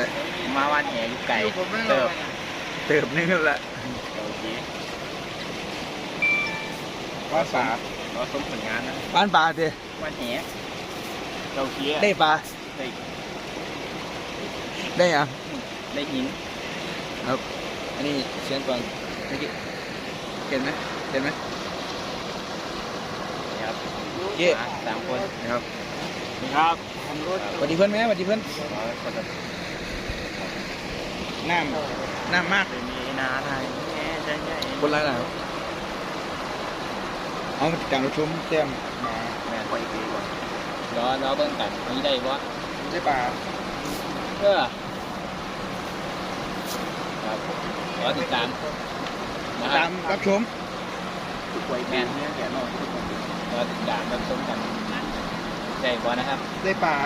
นี่วันนี้มาวันแหลูกไก่เติบเติมนึงแล้วละโอเคว่าปลาเราสมผลงานนะบ้านปลาเด้วันแหเราเคี้ยได้ปลาได้ได้ยังได้หินอันนี้เสียงก่อนเมื่อกี้เห็นไหมเห็นไหมครับเย่มาสามคนนะครับนี่ครับสวัสดีเพื่อนไหมสวัสดีเพื่อน น้ำน้ำมากมีนาไทยแง่ใช่ใช่คนไรล่ะครับเอามาติดตามรับชมแต้มมาแม่ไปอีกทีก่อนรอรอเบิ่งกันมีได้บ่ได้ปลาเพื่อครับรอติดตามนะคตารับมรับชมแม่นเนี่ยแกนอกรอติดตามรับชมกันได้บ่นะครับ ได้ปลา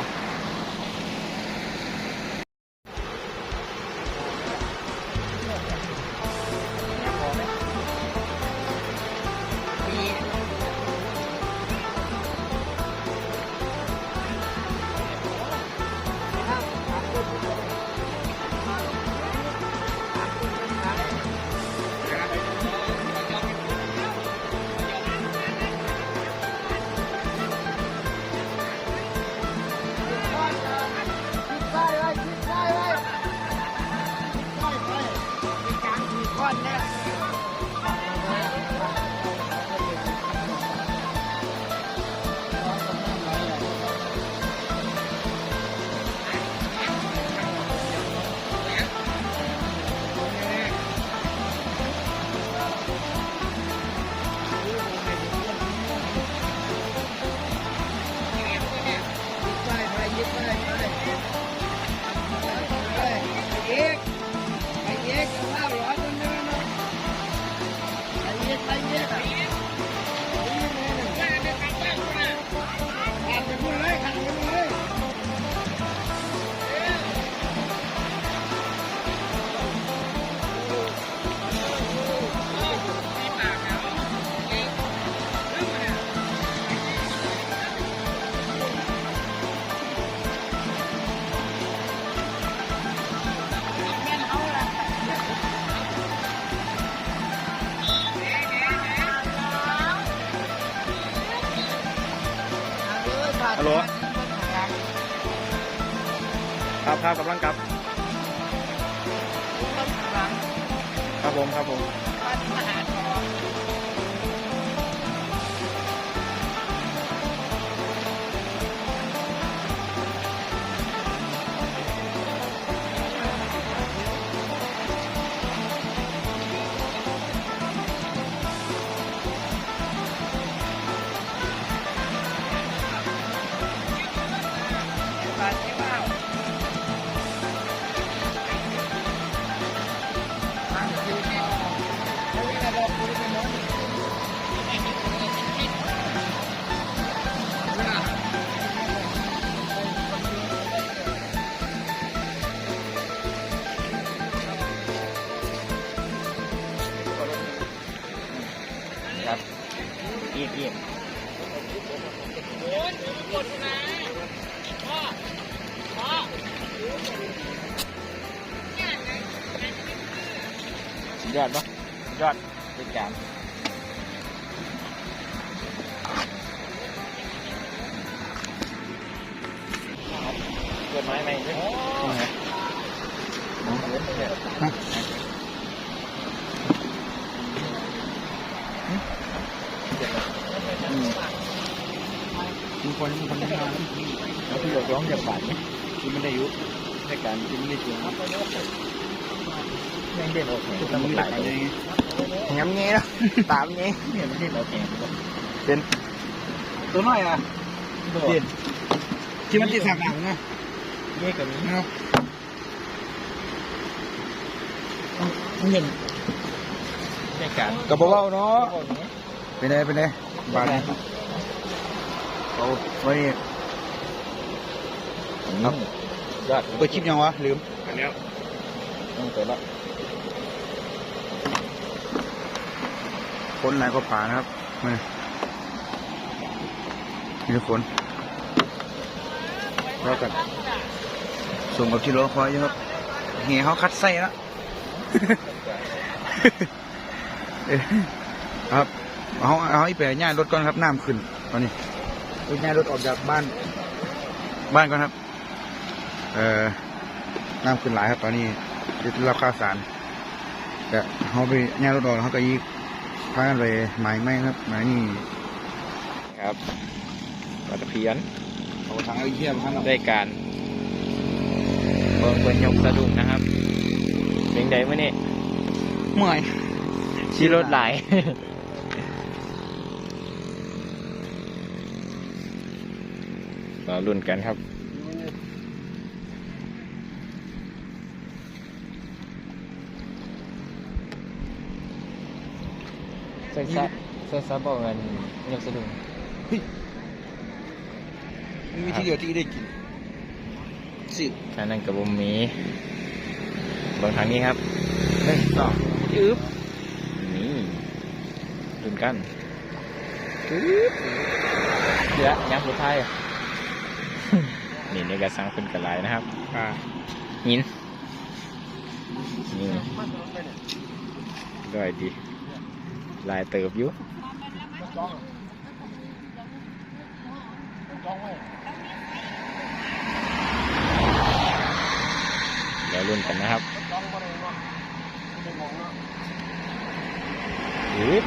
โหลครับครับกำลังกลับ ครับผม ครับผม ยอดปะสุดยอดเป็นการเกิดไม้ไหมเนี่ยมี คนคนทำงานแล้วพี่หยกร้องจากบาทไหมที่ไม่ได้ยุในการที่ไม่ได้จริงยังเด่นออกเนี่ยต้องหลายเลยย้ำเงี้ยตามเงี้ยเนี่ยไมันเด่นออกเนี่ยเป็นตัวน้อยอะเด่นที่มันติดสามหลังนะเงี้ยกับนี้เนาะมันเห็นในกรกับเบาเนาะเป็นไงเป็นไงบาด โอ้วันนี้ครับยอดเปิดคลิปยังวะ ลืม อันนี้ต้องเปิดละคนหลายก็ป่านะครับมามีแต่คนแล้วกัน ส่งกับที่รอคอยอยู่ครับเหี่เขาคัดไส้แล้วเอ้ยครับ เอา เอาอีแปะย่ายรถก่อนครับ น้ำขึ้น ตอนนี้ เอาย่ายรถออกจากบ้าน บ้านก่อนครับ เอ่อน้ำขึ้นหลายครับ ตอนนี้ได้รับข่าวสารแต่เขาไปย่ายรถออกเขาก็ยีพากันไปหมายไม่ครับหมายนี่ครับปลาตะเพียนเอาทางไอ้เหี้ยมาทางได้การเบิ่งเบิ่งยกสะดุ้งนะครับเป็นไดมื่อนี่เมื่อยขี่รถหลาย อรุ่นกันครับ เซ็กซัสเซ็กซัสบอกเงินยกสะดุ้งมันมีที่เดียวที่ได้กินสิอันนั้นกับบุมมีเบิ่งทางนี้ครับเฮ้ยต่อยืบนี่รุ่นกันยืบเดี๋ยวยังสุดท้ายอะ นี่ในกระสังเป็นกระไรนะครับอ่าหินนี่ด้วยดี ลายเติบอยู่เดี๋ยวรุ่นกันนะครับยืบ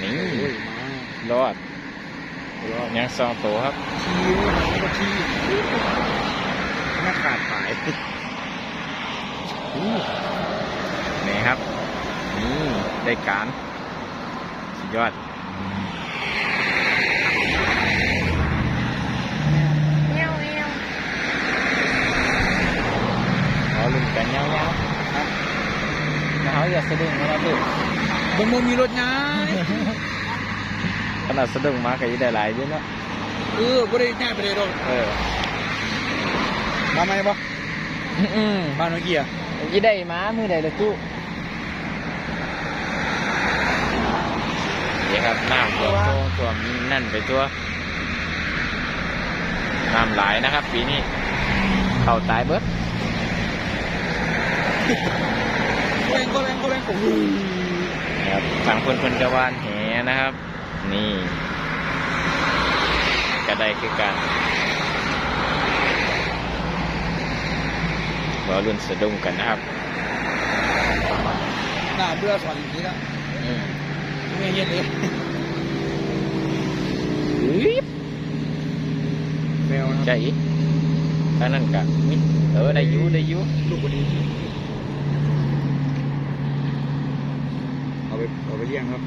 นี่โอ้ยมารอดรอด ยังสองตัวครับชี้มันก็ชี้หน้าขาดสายนี่ครับ นี่ ได้การสุดยอดรอลุ้นกันยาวแล้วเขาอยากสะดุ้งมาแล้วดูบนมือมีรถย้ายๆ ขนาดสะดุ้งมาก็ยังได้หลายอยู่เนาะเออบ่ได้ย้ายไปเลยดอกเออมาไหมบ่อืมบ้านเมื่อกี้อะยี่ได้มามือใดละจุนี่ครับน้ำท่วมท่วมท่วมนั่นไปตัวน้ำหลายนะครับ ปีนี้เข้าตายเบิดก็แรงก็แรงก็แรงผมนะครับทางคนคนกระวานแหนะครับ นี่กระไดคือการรอรุ่นสะดุ้งกันนะครับหน้าเบื่อสอนอย่างนี้แล้วอืมไม่เย็นเลยอุ๊ยแมวนะใจอีกถ้านั่นกะมิเออได้อยูได้อยูลูกคนนี้เอาไปเอาไปเลี้ยงครับ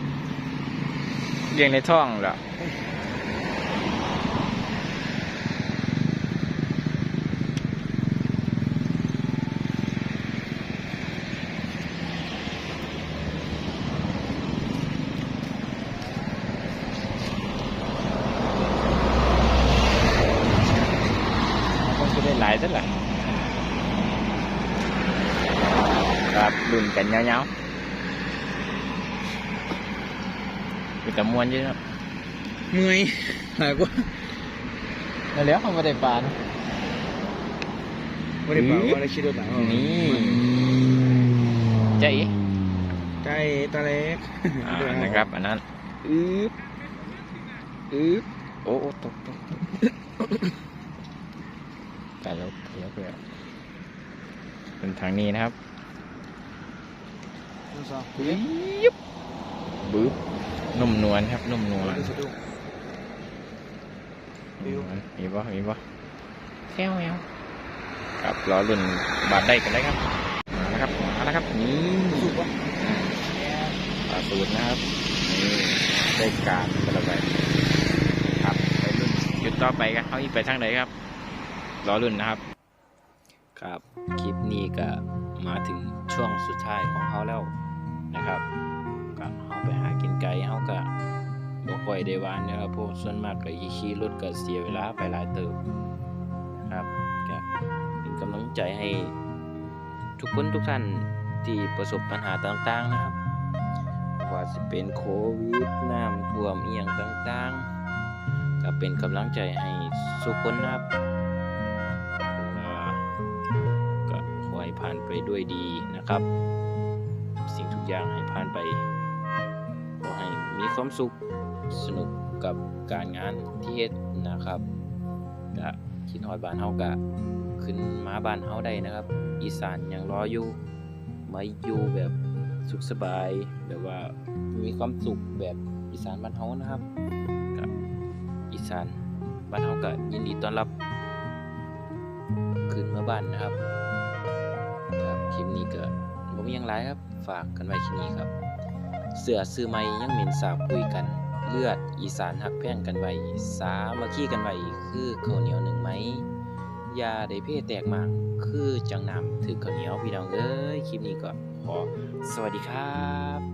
เลี้ยงในท้องเหรอคงจะได้หลายสักหละครับรุ่นกันเงาๆ มีแต่มวนเยอะเนาะเมื่อยหายกว่าแล้วแล้วเขาไม่ได้ปานไม่ได้เปล่าว่าได้คิดว่าหลังนี่ใจอีใจตาเล็กอ่านะครับอันนั้นอึ๊บอึ๊บโอ้โอ้ตกตกตกแต่แล้วแล้วเพื่อเป็นทางนี้นะครับบึ๊บบึ๊บ นุ่มนวลครับ นุ่มนวลมีบ่มีบ่แซวแมวครับรอรุ่นบาดได้กันได้ครับมาแล้วครับมาแล้วครับนี่สุกวะปลาสูตรนะครับนี่ได้การกระไปครับไปรุ่นจุดต่อไปกันเขาอีกไปทางไหนครับรอรุ่นนะครับ ครับคลิปนี้ก็มาถึงช่วงสุดท้ายของเขาแล้วนะครับ ก็เขาไปหากินไก่เขาก็บ่ค่อยได้วานนะครับพราะส่วนมากก็อีขี่รถก็เสียเวลาไปหลายเติบนะครับก็เป็นกำลังใจให้ทุกคนทุกท่านที่ประสบปัญหาต่างๆนะครับว่าสิเป็นโควิดน้ำท่วมเอียงต่างๆ ก็เป็นกำลังใจให้สุกคนนะครับก็ขอให้ผ่านไปด้วยดีนะครับ สิ่งทุกอย่างให้ผ่านไป มีความสุขสนุกกับการงานที่เฮ็ดนะครับก็คิดฮอดบ้านเฮาก็ขึ้นมาบ้านเฮาได้นะครับ อีสานยังรออยู่มาอยู่แบบสุขสบายแบบว่ามีความสุขแบบอีสานบ้านเฮานะครับก็อีสานบ้านเฮาก็ยินดีต้อนรับขึ้นมาบ้านนะครับครับคลิปนี้ก็บ่มีหยังหลายครับ ฝากกันไว้แค่นี้ครับ เสือซื้อไม่ยังเหม็นสาบคุยกัน เลือดอีสานหักแพ่งกันไว้สามาขี้กันไว้คือข้าวเหนียวหนึ่งไหมยาได้เพ่แตกมากคือจังนำถือข้าวเหนียวพี่น้องเอ้ยคลิปนี้ก็ขอสวัสดีครับ